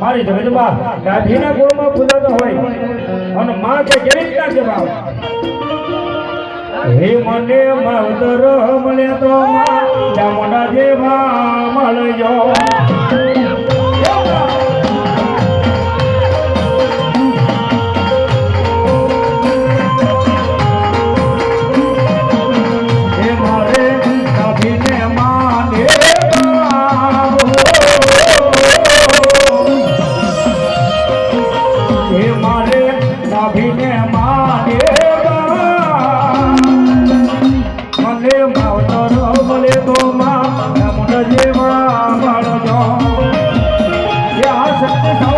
મારી જમીનમાં ગાંધીના ગોળમાં પૂજાતો હોય અને માં કે કેવી રીતના જવાબ હે મને માવતર મળ્યા તો ચામુંડા જેવા મળ્યો. અભિને માને મને માવતર ભલે તો માં જેવા મળજો યા સત્ય